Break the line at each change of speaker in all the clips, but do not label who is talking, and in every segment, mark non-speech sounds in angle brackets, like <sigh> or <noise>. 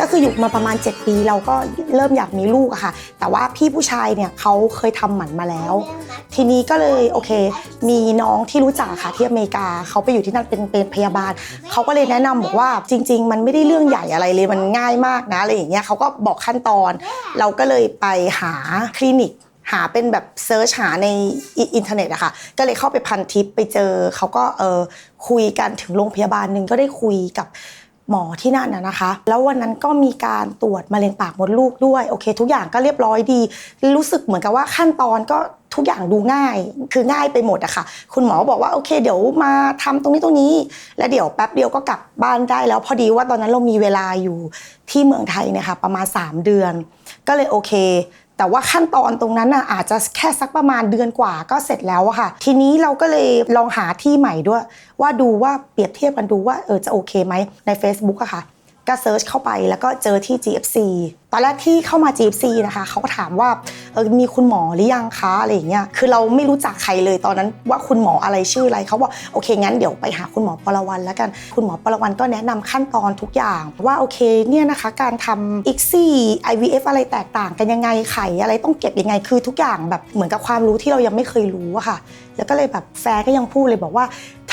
ก็คืออยู่มาประมาณ 7 ปีเราก็เริ่มอยากมีลูกอะค่ะ แต่ว่าพี่ผู้ชายเนี่ยเขาเคยทำหมันมาแล้ว ทีนี้ก็เลยโอเค มีน้องที่รู้จักค่ะที่อเมริกาเขาไปอยู่ที่นั่นเป็นเป็นพยาบาลเขาก็เลยแนะนำบอกว่าจริง ๆ มันไม่ได้เรื่องใหญ่อะไรเลยมันง่ายมากนะอะไรอย่างเงี้ยเขาก็บอกขั้นตอน เราก็เลยไปหาคลินิกหาเป็นแบบเซิร์ชหาในอิอินเทอร์เน็ตอะค่ะ ก็เลยเข้าไปพันทิปไปเจอเขาก็เออคุยกันถึงโรงพยาบาลหนึ่งก็ได้คุยกับ หมอที่นั่นนะคะ แล้ววันนั้นก็มีการตรวจมะเร็งปากมดลูกด้วยโอเค ทุกอย่างก็เรียบร้อยดี รู้สึกเหมือนกับว่าขั้นตอนก็ทุกอย่างดูง่ายคือง่ายไปหมดอะค่ะ คุณหมอบอกว่าโอเค เดี๋ยวมาทำตรงนี้ตรงนี้ แล้วเดี๋ยวแป๊บเดียวก็กลับบ้านได้ แล้วพอดีว่าตอนนั้นเรามีเวลาอยู่ที่เมืองไทยเนี่ยค่ะประมาณ 3 เดือน ก็เลยโอเค แต่ว่าขั้นตอนตรงนั้นน่ะอาจจะแค่สักประมาณเดือนกว่าก็เสร็จแล้วอะค่ะ ทีนี้เราก็เลยลองหาที่ใหม่ด้วย ว่าดูว่าเปรียบเทียบกันดูว่าเออจะโอเคไหมใน Facebook อะค่ะ ก็เซิร์ชเข้าไปแล้วก็เจอที่ GFC ตอนแรกที่เข้ามา GFC นะคะเขาก็ถามว่าเออมีคุณหมอหรือยังคะอะไรอย่างเงี้ยคือเราไม่รู้จักใครเลยตอนนั้นว่าคุณหมออะไรชื่ออะไรเขาบอกโอเคงั้นเดี๋ยวไปหาคุณหมอปรวันแล้วกันคุณหมอปรวันก็แนะนำขั้นตอนทุกอย่าง ว่าโอเคเนี่ยนะคะการทำ ICSI IVF อะไรแตกต่างกันยังไงไข่อะไรต้องเก็บยังไงคือทุกอย่างแบบเหมือนกับความรู้ที่เรายังไม่เคยรู้อะค่ะ แล้วก็เลยแบบแฟนก็ยังพูดเลยบอกว่า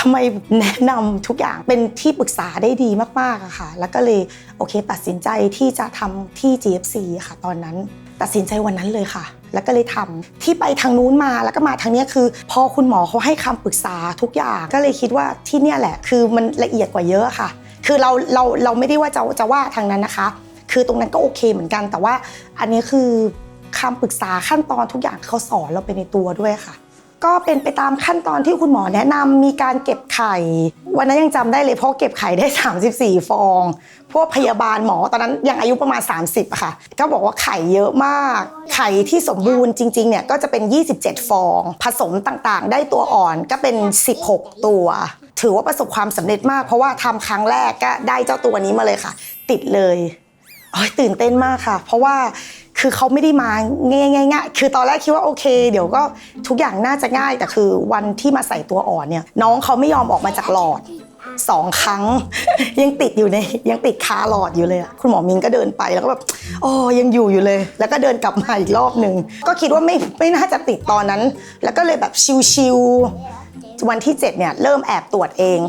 ำไมแนะนำทุกอย่างเป็นที่ปรึกษาได้ดีมากๆอะค่ะ แล้วก็เลยโอเค ตัดสินใจที่จะทำที่ GFC ค่ะ ตอนนั้นตัดสินใจวันนั้นเลยค่ะ แล้วก็เลยทำที่ไปทางนู้นมาแล้วก็มาทางนี้คือ พอคุณหมอเขาให้คำปรึกษาทุกอย่าง ก็เลยคิดว่าที่เนี่ยแหละ คือมันละเอียดกว่าเยอะค่ะ คือเราเราเราไม่ได้ว่าจะจะว่าทางนั้นนะคะ คือตรงนั้นก็โอเคเหมือนกัน แต่ว่าอันนี้คือคำปรึกษาขั้นตอนทุกอย่างเขาสอนเราไปในตัวด้วยค่ะ ก็เป็นไปตามขั้นตอนที่คุณหมอแนะนำมีการเก็บไข่ วันนั้นยังจำได้เลยเพราะเก็บไข่ได้ 34 ฟอง พวกพยาบาลหมอตอนนั้นยังอายุประมาณ 30อะค่ะ ก็บอกว่าไข่เยอะมาก ไข่ที่สมบูรณ์จริงๆเนี่ยก็จะเป็น 27 ฟอง ผสมต่างๆ ได้ตัวอ่อนก็เป็น 16 ตัว ถือว่าประสบความสำเร็จมาก เพราะว่าทำครั้งแรกก็ได้เจ้าตัวนี้มาเลยค่ะ ติดเลยโอ้ยตื่นเต้นมากค่ะ เพราะว่า คือเขาไม่ได้มาง่ายๆคือตอนแรกคิดว่าโอเค เดี๋ยวก็ทุกอย่างน่าจะง่าย แต่คือวันที่มาใส่ตัวอ่อนเนี่ย น้องเขาไม่ยอมออกมาจากหลอดสองครั้ง ยังติดอยู่ในยังติดคาหลอดอยู่เลยคุณหมอมินก็เดินไปแล้วก็แบบโอ้ยังอยู่อยู่เลย แล้วก็เดินกลับมาอีกรอบหนึ่งก็คิดว่าไม่ไม่น่าจะติดตอนนั้น แล้วก็เลยแบบชิวๆวันที่ 7 เนี่ย เริ่มแอบตรวจเอง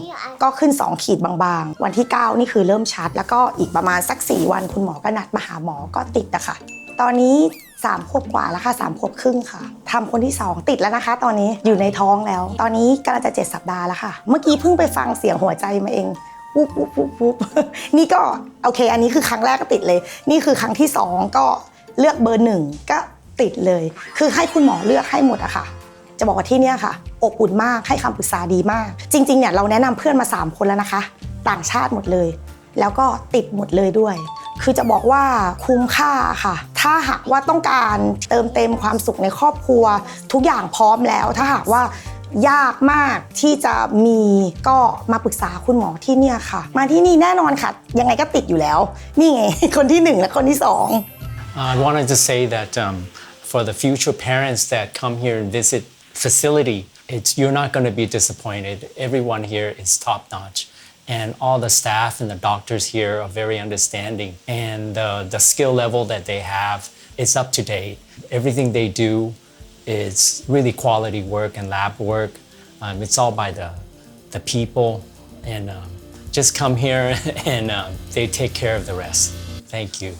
ก็ขึ้น 2 ขีดบางๆ วันที่ 9 นี่คือเริ่มชัด แล้วก็อีกประมาณสัก 4 วันคุณหมอก็นัดมาหาหมอก็ติดอะคะ ตอนนี้3ขวบกว่าแล้วค่ะ3ขวบครึ่งค่ะทำคนที่2ติดแล้วนะคะ ตอนนี้อยู่ในท้องแล้ว ตอนนี้กำลังจะ7สัปดาห์แล้วค่ะ เมื่อกี้เพิ่งไปฟังเสียงหัวใจมาเองวุบวุบวุบวุบนี่ก็โอเค อันนี้คือครั้งแรกก็ติดเลย นี่คือครั้งที่2ก็เลือกเบอร์หนึ่งก็ติดเลย คือให้คุณหมอเลือกให้หมดอะค่ะ จะบอกว่าที่เนี่ยค่ะ อบอุ่นมากให้คำปรึกษาดีมาก จริงๆเนี่ยเราแนะนำเพื่อนมา 3 คนแล้วนะคะ ต่างชาติหมดเลย แล้วก็ติดหมดเลยด้วย คือจะบอกว่าคุ้มค่าค่ะ ถ้าหากว่าต้องการเติมเต็มความสุขในครอบครัว ทุกอย่างพร้อมแล้ว ถ้าหากว่ายากมากที่จะมีก็มาปรึกษาคุณหมอที่เนี่ยค่ะ มาที่นี่แน่นอนค่ะ ยังไงก็ติดอยู่แล้ว นี่ไง คนที่หนึ่งและคนที่สอง
I wanted to say that um, for the future parents that come here and visit facility, it's you're not going to be disappointed. Everyone here is top notch, and all the staff and the doctors here are very understanding, and the the skill level that they have is up to date. Everything they do is really quality work and lab work. Um, it's all by the the people, and um, just come here <laughs> and um, they take care of the rest. Thank you.